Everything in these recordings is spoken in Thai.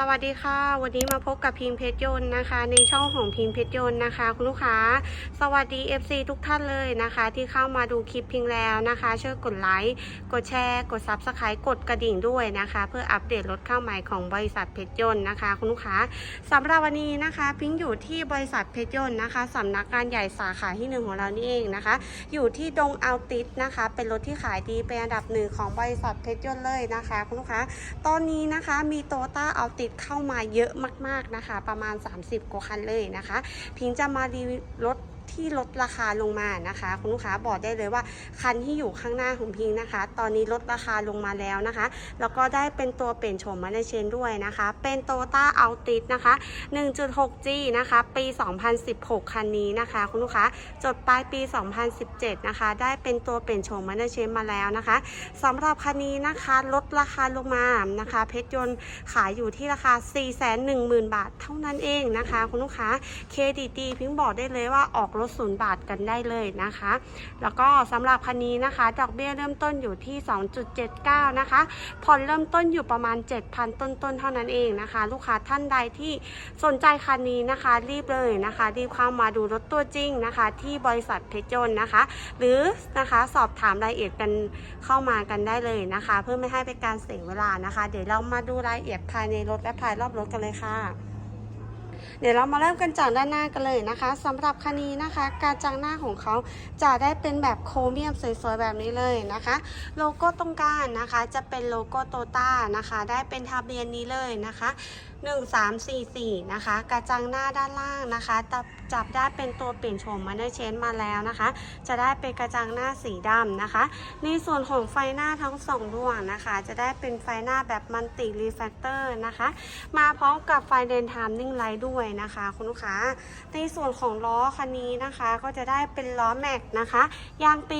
สวัสดีค่ะ วันนี้มาพบกับพิมพ์เพชรยนต์นะคะ ในช่องของพิมพ์เพชรยนต์นะคะ คุณลูกค้า สวัสดี FC ทุกท่านเลยนะคะ ที่เข้ามาดูคลิปพิงแล้วนะคะ ช่วยกดไลค์กดแชร์ กด Subscribe กดกระดิ่งด้วยนะคะ เพื่ออัปเดตรถเข้าใหม่ของบริษัทเพชรยนต์นะคะ คุณลูกค้าสำหรับวันนี้นะคะ พิงอยู่ที่บริษัทเพชรยนต์นะคะสำนักงานใหญ่สาขาที่หนึ่งของเรานี่เองนะคะ อยู่ที่ดงเอัลติสนะคะ เป็นรถที่ขายดีเป็นอันดับหนึ่งของบริษัทเพชรยนต์เลยนะคะ คุณลูกค้า ตอนนี้นะคะมีโตต้าเอาติดเข้ามาเยอะมาก ๆนะคะ ประมาณ 30 กว่าคันเลยนะคะ พิงจะมารีรถ ที่ลดราคาลงมานะคะ คุณลูกค้าบอกได้เลยว่าคันที่อยู่ข้างหน้าของพิงนะคะ ตอนนี้ลดราคาลงมาแล้วนะคะ แล้วก็ได้เป็นตัวเปลี่ยนโฉมมาในเชนด้วยนะคะ เป็นโตต้าเอาติดนะคะ 1.6G นะคะ ปี 2016 คันนี้นะคะ คุณลูกค้าจดปลายปี 2017 นะคะ ได้เป็นตัวเปลี่ยนโฉมมาในเชนมาแล้วนะคะสำหรับคันนี้นะคะลดราคาลงมานะคะ เพชรยนต์ขายอยู่ที่ราคา 410,000 บาทเท่านั้นเองนะคะ คุณลูกค้าเครดิตดีพิงบอกได้เลยว่าออกรถศูนย์บาทกันได้เลยนะคะ แล้วก็สำหรับคันนี้นะคะ ดอกเบี้ยเริ่มต้นอยู่ที่ 2.79 นะคะ ผ่อนเริ่มต้นอยู่ประมาณ 7,000 ต้นๆ เท่านั้นเองนะคะ ลูกค้าท่านใดที่สนใจคันนี้นะคะ รีบเลยนะคะ รีบเข้ามาดูรถตัวจริงนะคะ ที่บริษัทเพชรยนต์นะคะ หรือนะคะสอบถามรายละเอียดกันเข้ามากันได้เลยนะคะ เพื่อไม่ให้เป็นการเสียเวลานะคะ เดี๋ยวเรามาดูรายละเอียดภายในรถและภายรอบรถกันเลยค่ะ เดี๋ยวเรามาเริ่มกันจากด้านหน้ากันเลยนะคะสำหรับคันนี้นะคะ การจังหน้าของเขาจะได้เป็นแบบโครเมียมสวยๆแบบนี้เลยนะคะ โลโก้ตรงกลางนะคะ จะเป็นโลโก้โตต้านะคะ ได้เป็นทะเบียนนี้เลยนะคะ 1344 นะคะ กระจังหน้าด้านล่างนะคะจับได้เป็นตัวเปลี่ยนโฉมมาเนอร์เชนมาแล้วนะคะ จะได้เป็นกระจังหน้าสีดำนะคะ ในส่วนของไฟหน้าทั้งสองดวงนะคะ จะได้เป็นไฟหน้าแบบมันติรีแฟกเตอร์นะคะ มาพร้อมกับไฟเดนไทม์นิ่งไลท์ด้วย้วยนะคะ คุณลูกค้า ในส่วนของล้อคันนี้นะคะ ก็จะได้เป็นล้อแม็กนะคะ ยางปี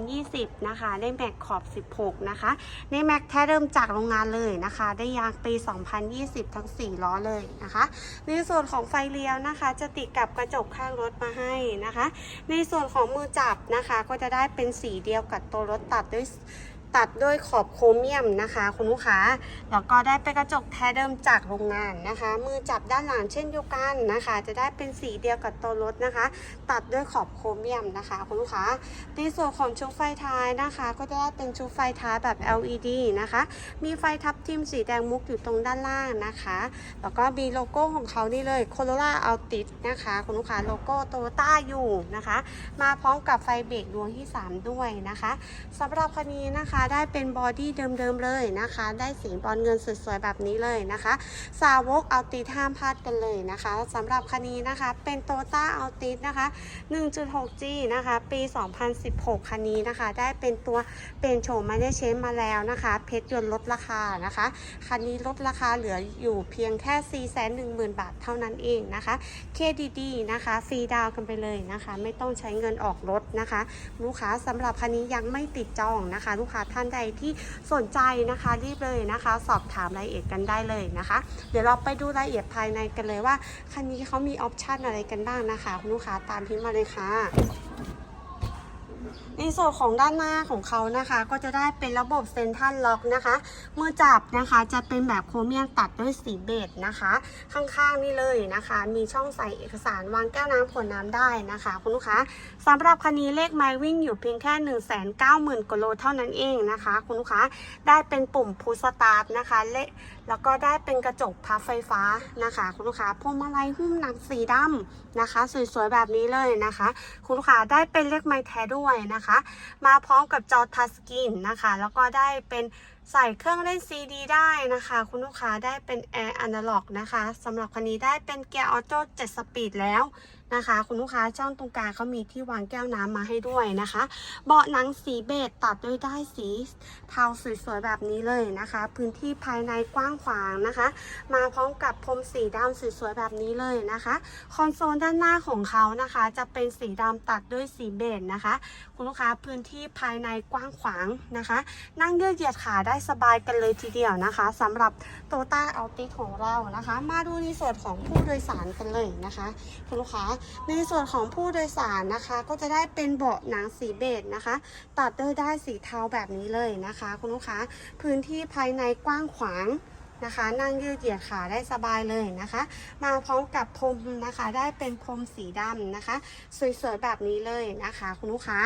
2020 นะคะ ได้แม็กขอบ 16 นะคะ ในแม็กแท้เริ่มจากโรงงานเลยนะคะ ได้ยางปี 2020 ทั้ง 4 ล้อเลยนะคะ ในส่วนของไฟเลี้ยวนะคะ จะติดกับกระจกข้างรถมาให้นะคะ ในส่วนของมือจับนะคะ ก็จะได้เป็นสีเดียวกับตัวรถตัดด้วย ตัดด้วยขอบโครเมียมนะคะคุณลูกค้า แล้วก็ได้เป็นกระจกแท้เดิมจากโรงงานนะคะ มือจับด้านหลังเช่นเดียวกันนะคะ จะได้เป็นสีเดียวกับตัวรถนะคะ ตัดด้วยขอบโครเมียมนะคะคุณลูกค้า ในส่วนของชุดไฟท้ายนะคะ ก็จะได้เป็นชุดไฟท้ายแบบ LED นะคะ มีไฟทับทิมสีแดงมุกอยู่ตรงด้านล่างนะคะ แล้วก็มีโลโก้ของเขานี่เลย Corolla Altis นะคะคุณลูกค้าโลโก้โตโยต้าอยู่นะคะ มาพร้อมกับไฟเบรกดวงที่ 3 ด้วยนะคะสำหรับคันนี้นะคะได้เป็นบอดี้เดิมๆเลยนะคะ ได้สีบอลเงินสวยๆแบบนี้เลยนะคะ สาวกเอัลติห้ามพลาดกันเลยนะคะสำหรับคันนี้นะคะเป็นโตต้าอัลตินะคะ 1.6G นะคะ ปี 2016 คันนี้นะคะ ได้เป็นตัวเป็นโฉมมาเนเชนมาแล้วนะคะ เพชรยนต์ลดราคานะคะ คันนี้ลดราคาเหลืออยู่เพียงแค่ 410,000 บาทเท่านั้นเองนะคะเคดิตดีนะคะฟรีดาวกันไปเลยนะคะ ไม่ต้องใช้เงินออกรถนะคะ ลูกค้าสำหรับคันนี้ยังไม่ติดจองนะคะ ลูกค้าท่านใดที่สนใจนะคะรีบเลยนะคะ สอบถามรายละเอียดกันได้เลยนะคะ เดี๋ยวเราไปดูรายละเอียดภายในกันเลยว่าคันนี้เขามีออปชันอะไรกันบ้างนะคะคุณลูกค้าตามพิมพ์มาเลยค่ะ ในส่วนของด้านหน้าของเขานะคะ ก็จะได้เป็นระบบเซนทัลล็อกนะคะ มือจับนะคะจะเป็นแบบโครเมียมตัดด้วยสีเบจนะคะ ข้างๆนี่เลยนะคะ มีช่องใส่เอกสารวางแก้วน้ำขวดน้ำได้นะคะ คุณลูกค้าสำหรับคันนี้เลขไมล์วิ่งอยู่เพียงแค่ 1 9 0 0 0 0กว่าโลเท่านั้นเองนะคะ คุณลูกค้าได้เป็นปุ่มพุชสตาร์ทนะคะแล แล้วก็ได้เป็นกระจกพับไฟฟ้านะคะคุณลูกค้าพวงมาลัยหุ้มหนังสีดำนะคะ สวยๆแบบนี้เลยนะคะ คุณลูกค้าได้เป็นเลขไมล์แท้ด้วยนะคะ มาพร้อมกับจอทัชสกรีนนะคะ แล้วก็ได้เป็นใส่เครื่องเล่นซีดีได้นะคะ คุณลูกค้าได้เป็นแอร์อนาล็อกนะคะสำหรับคันนี้ได้เป็นเกียร์ออโต้7สปีดแล้ว นะคะ คุณลูกค้าช่องตรงกลางเขามีที่วางแก้วน้ำมาให้ด้วยนะคะ เบาะหนังสีเบจตัดด้วยได้ายสีเทาสวยๆแบบนี้เลยนะคะ พื้นที่ภายในกว้างขวางนะคะ มาพร้อมกับพรมสีดำสวยๆแบบนี้เลยนะคะ คอนโซลด้านหน้าของเขานะคะ จะเป็นสีดำตัดด้วยสีเบจนะคะ คุณลูกค้าพื้นที่ภายในกว้างขวางนะคะ นั่งยืดเหยียดขาได้สบายกันเลยทีเดียวนะคะสำหรับโตต้าอัลติของเรานะคะ มาดูในส่วนของผู้โดยสารกันเลยนะคะ คุณลูกค้าในส่วนของผู้โดยสารนะคะ ก็จะได้เป็นเบาะหนังสีเบจนะคะ ตัดด้วยได้ายสีเทาแบบนี้เลยนะคะ คุณลูกค้า พื้นที่ภายในกว้างขวาง นะคะ นั่งยืดเหยียดขาได้สบายเลยนะคะ มาพร้อมกับพรมนะคะได้เป็นพรมสีดำนะคะ สวยๆแบบนี้เลยนะคะ คุณลูกค้า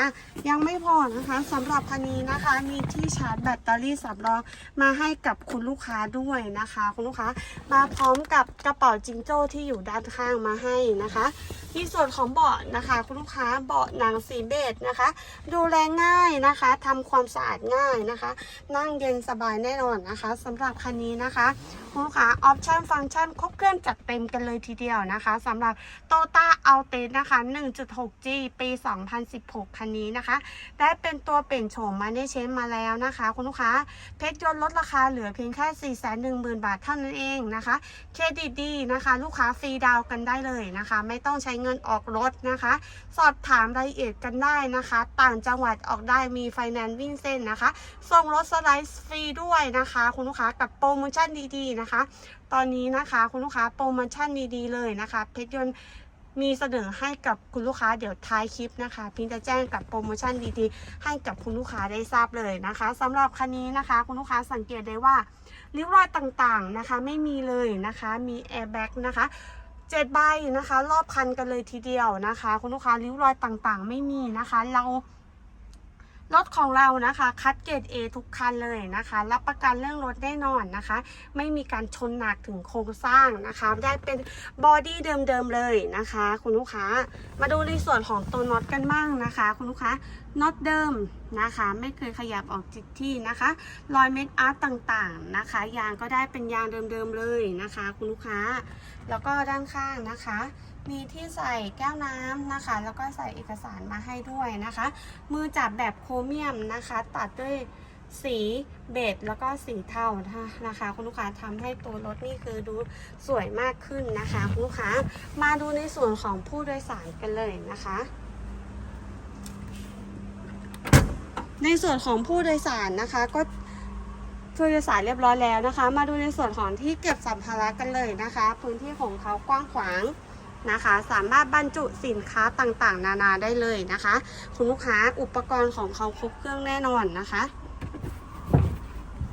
ยังไม่พอนะคะสำหรับคันนี้นะคะ มีที่ชาร์จแบตเตอรี่สำรองมาให้กับคุณลูกค้าด้วยนะคะ คุณลูกค้ามาพร้อมกับกระเป๋าจิงโจ้ที่อยู่ด้านข้างมาให้นะคะในส่วนของเบาะนะคะ คุณลูกค้าเบาะหนังสีเบจนะคะ ดูแลง่ายนะคะทำความสะอาดง่ายนะคะ นั่งเย็นสบายแน่นอนนะคะสำหรับคันนี้นะคะคุณลูกค้าออปชั่นฟังก์ชันครบเครื่องจัดเต็มกันเลยทีเดียวนะคะสำหรับโตต้าอัลเตนะคะ 1.6G ปี 2016 คันนี้นะคะ ได้เป็นตัวเปลี่ยนโฉมมาในเชนมาแล้วนะคะ คุณลูกค้าเพชรยนต์ลดราคาเหลือเพียงแค่ 410,000 บาทเท่านั้นเองนะคะเครดิตดีนะคะ ลูกค้าฟรีดาวน์กันได้เลยนะคะ ไม่ต้องใช้เงินออกรถนะคะ สอบถามรายละเอียดกันได้นะคะ ต่างจังหวัดออกได้มีไฟแนนซ์วิ่งเส้นนะคะส่งรถสไลด์ฟรีด้วยนะคะ คุณลูกค้ากับโปรโมชั่นดีๆนะคะ ตอนนี้นะคะคุณลูกค้าโปรโมชั่นดีๆเลยนะคะ เพชรยนต์มีเสนอให้กับคุณลูกค้าเดี๋ยวท้ายคลิปนะคะ พิงจะแจ้งกับโปรโมชั่นดีๆ ให้กับคุณลูกค้าได้ทราบเลยนะคะสำหรับคันนี้นะคะ คุณลูกค้าสังเกตได้ว่าริ้วรอยต่างๆนะคะไม่มีเลยนะคะ มีแอร์แบ็กนะคะเจ็ดใบนะคะ รอบคันกันเลยทีเดียวนะคะ คุณลูกค้าริ้วรอยต่างๆ ไม่มีนะคะ เรา รถของเรานะคะคัดเกรด A ทุกคันเลยนะคะ รับประกันเรื่องรถแน่นอนนะคะ ไม่มีการชนหนักถึงโครงสร้างนะคะ ได้เป็นบอดี้เดิมๆเลยนะคะ คุณลูกค้ามาดูในส่วนของตัวน็อตกันบ้างนะคะ คุณลูกค้าน็อตเดิมนะคะ ไม่เคยขยับออกจากที่นะคะรอยเม็ดอาร์ตต่างๆนะคะ ยางก็ได้เป็นยางเดิมๆเลยนะคะ คุณลูกค้า แล้วก็ด้านข้างนะคะ มีที่ใส่แก้วน้ำนะคะ แล้วก็ใส่เอกสารมาให้ด้วยนะคะ มือจับแบบโครเมียมนะคะ ตัดด้วยสีเบจแล้วก็สีเทานะคะ คุณลูกค้าทำให้ตัวรถนี่คือดูสวยมากขึ้นนะคะ คุณลูกค้ามาดูในส่วนของผู้โดยสารกันเลยนะคะ ในส่วนของผู้โดยสารนะคะ ก็ผู้โดยสารเรียบร้อยแล้วนะคะ มาดูในส่วนของที่เก็บสัมภาระกันเลยนะคะ พื้นที่ของเขากว้างขวาง นะคะ สามารถบรรจุสินค้าต่างๆ นานาได้เลยนะคะ คุณลูกค้าอุปกรณ์ของเขาครบเครื่องแน่นอนนะคะ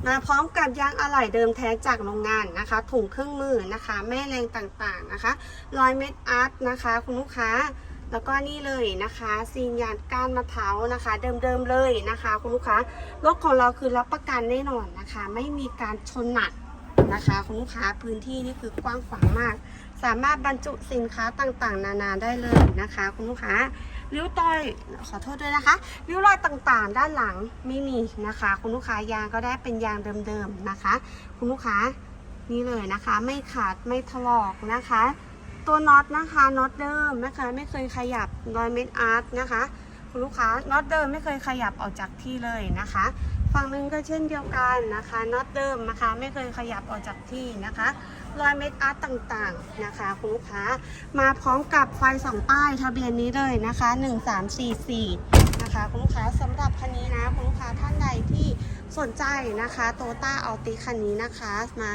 มาพร้อมกับยางอะไหล่เดิมแท้จากโรงงานนะคะ ถุงเครื่องมือนะคะ แม่แรงต่างๆนะคะรอยเม็ดอาร์ตนะคะ คุณลูกค้า แล้วก็นี่เลยนะคะซีนยานก้านมะพร้าวนะคะ เดิมๆเลยนะคะ คุณลูกค้ารถของเราคือรับประกันแน่นอนนะคะ ไม่มีการชนหนักนะคะ คุณลูกค้าพื้นที่นี่คือกว้างขวางมาก สามารถบรรจุสินค้าต่างๆ นานาได้เลยนะคะ คุณลูกค้าริ้วรอยขอโทษด้วยนะคะริ้วรอยต่างๆ ด้านหลังไม่มีนะคะ คุณลูกค้ายางก็ได้เป็นยางเดิมๆนะคะ คุณลูกค้านี่เลยนะคะ ไม่ขาดไม่ถลอกนะคะ ตัวน็อตนะคะน็อตเดิมนะคะ ไม่เคยขยับรอยเม็ดอาร์ตนะคะ คุณลูกค้าน็อตเดิมไม่เคยขยับออกจากที่เลยนะคะฝั่งหนึงก็เช่นเดียวกันนะคะน็อตเดิมนะคะ ไม่เคยขยับออกจากที่นะคะ รอยเม็ดอาร์ตต่างๆนะคะคุณลูกค้า มาพร้อมกับไฟสองป้ายทะเบียนนี้เลยนะคะ 1344 นะคะคุณลูกค้าสำหรับคันนี้นะคุณลูกค้าท่านใดที่สนใจนะคะโตต้าอัลติคันนี้นะคะมา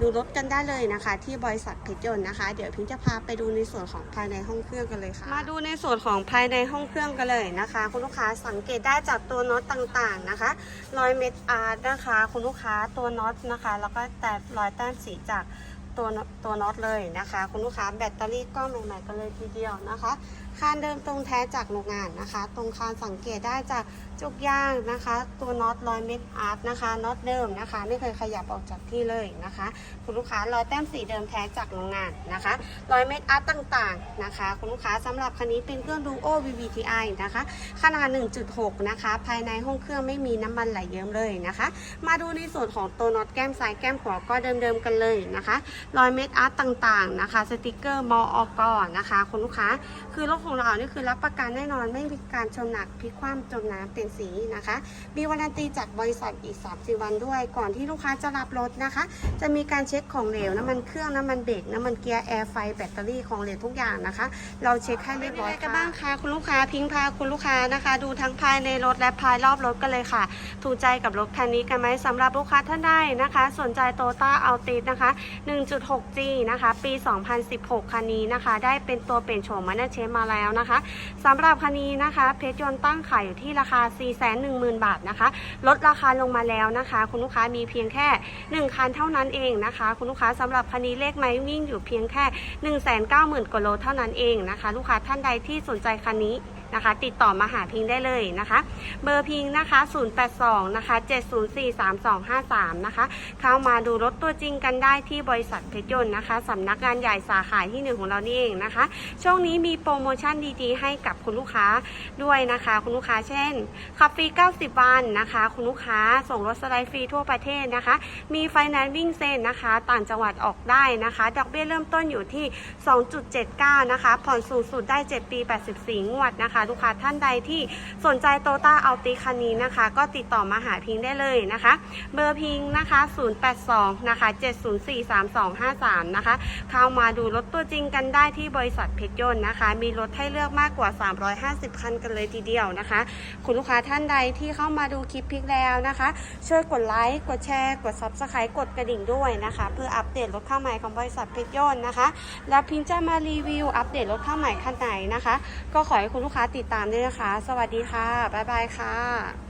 ดูรถกันได้เลยนะคะ ที่บริษัทเพชรยนต์นะคะ เดี๋ยวพิงจะพาไปดูในส่วนของภายในห้องเครื่องกันเลยค่ะ มาดูในส่วนของภายในห้องเครื่องกันเลยนะคะ คุณลูกค้าสังเกตได้จากตัวน็อตต่างๆนะคะ รอยเม็ดอาร์ตนะคะ คุณลูกค้าตัวน็อตนะคะ แล้วก็แต่รอยแต้มสีจากตัวตตัวน็อตเลยนะคะ คุณลูกค้าแบตเตอรี่ก็ใหม่ๆกันเลยทีเดียวนะคะคานเดิมตรงแท้จากโรงงานนะคะ ตรงคานสังเกตได้จากจุกยางนะคะ ตัวน็อตรอยเม็ดอาร์ตนะคะน็อตเดิมนะคะ ไม่เคยขยับออกจากที่เลยนะคะคุณลูกค้ารอยแต้มสีเดิมแท้จากโรงงานนะคะรอยเม็ดอาร์ตต่างๆนะคะ คุณลูกค้าสำหรับคันนี้เป็นเครื่องดูโอ VVTi นะคะ ขนาด 1.6 นะคะ ภายในห้องเครื่องไม่มีน้ำมันไหลเยิ้มเลยนะคะ มาดูในส่วนของตัวน็อตแก้มซ้ายแก้มขวาก็เดิมๆกันเลยนะคะรอยเม็ดอาร์ตต่างๆนะคะ สติกเกอร์มออกนะคะ คุณลูกค้าคือรถของเรานี่คือรับประกันแน่นอนไม่มีการชนหนักพลิกคว่ำจมน้ำเป็นสีนะคะมีวารันตีจากบริษัทอีก30วันด้วย ก่อนที่ลูกค้าจะรับรถนะคะ จะมีการเช็คของเหลวน้ำมันเครื่องน้ำมันเบรกน้ำมันเกียร์แอร์ไฟแบตเตอรี่ของเหลวทุกอย่างนะคะ เราเช็คให้เรียบร้อยกันบ้างคะคุณลูกค้าพิงพาคุณลูกค้านะคะ ดูทั้งภายในรถและภายรอบรถกันเลยค่ะ ถูกใจกับรถคันนี้กันไหมสำหรับลูกค้าท่านใดนะคะ สนใจโตต้าอัลติสนะคะ 1.6G นะคะ ปี 2016 คันนี้นะคะ ได้เป็นตัวเปลี่ยนโฉมมาเนเชมาแล้วนะคะสำหรับคันนี้นะคะ เพชรยนต์ตั้งขายอยู่ที่ราคา 410,000 บาทนะคะ ลดราคาลงมาแล้วนะคะ คุณลูกค้ามีเพียงแค่ 1 คันเท่านั้นเองนะคะ คุณลูกค้าสำหรับคันนี้เลขไม้วิ่งอยู่เพียงแค่ 190,000กว่าโลเท่านั้นเองนะคะ ลูกค้าท่านใดที่สนใจคันนี้ นะคะ ติดต่อมาหาพิงได้เลยนะคะ เบอร์พิงนะคะ 082 นะคะ 7043253 นะคะ เข้ามาดูรถตัวจริงกันได้ที่บริษัทเพชรยนต์นะคะสำนักงานใหญ่สาขาที่หนึ่งของเรานี่เองนะคะ ช่วงนี้มีโปรโมชั่นดีๆ ให้กับคุณลูกค้าด้วยนะคะ คุณลูกค้าเช่นขับฟรี 90 วันนะคะ คุณลูกค้าส่งรถสไลด์ฟรีทั่วประเทศนะคะ มีไฟแนนซ์วิ่งเซ็นนะคะ ต่างจังหวัดออกได้นะคะดอกเบี้ยเริ่มต้นอยู่ที่ 2.79 นะคะ ผ่อนสูงสุดได้ 7 ปี 84 งวดนะคะลูกค้าท่านใดที่สนใจโตต้าเอาติคันนี้นะคะ ก็ติดต่อมาหาพิงได้เลยนะคะ เบอร์พิงนะคะ 082 นะคะ 7043253 นะคะ เข้ามาดูรถตัวจริงกันได้ที่บริษัทเพชรยนต์นะคะ มีรถให้เลือกมากกว่า 350 คันกันเลยทีเดียวนะคะ คุณลูกค้าท่านใดที่เข้ามาดูคลิปพิกแล้วนะคะ ช่วยกดไลค์กดแชร์กด Subscribe กดกระดิ่งด้วยนะคะ เพื่ออัปเดตรถข้าใหม่ของบริษัทเพชรยนต์นะคะ และพิงจะมารีวิวอัปเดตรถข้าใหม่คันไหนนะคะ ก็ขอให้คุณลูกค้าติดตามด้วยนะคะ สวัสดีค่ะ บ๊ายบายค่ะ